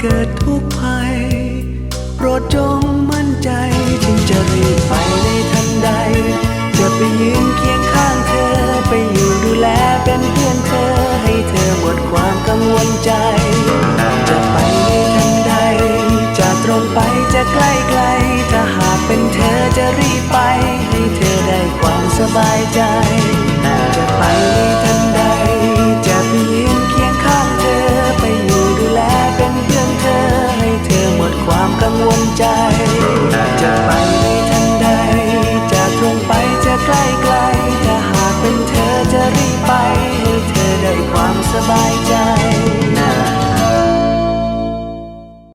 เกิดทุกภัย โปรดจงมั่นใจจึงจะรีบไปในทันใด จะไปยืนเคียงข้างเธอ ไปอยู่ดูแลเป็นเพื่อนเธอ ให้เธอหมดความกังวลใจ จะไปในทันใด จะตรงไปจะใกล้ไกล ถ้าหากเป็นเธอจะรีบไป ให้เธอได้ความสบายใจ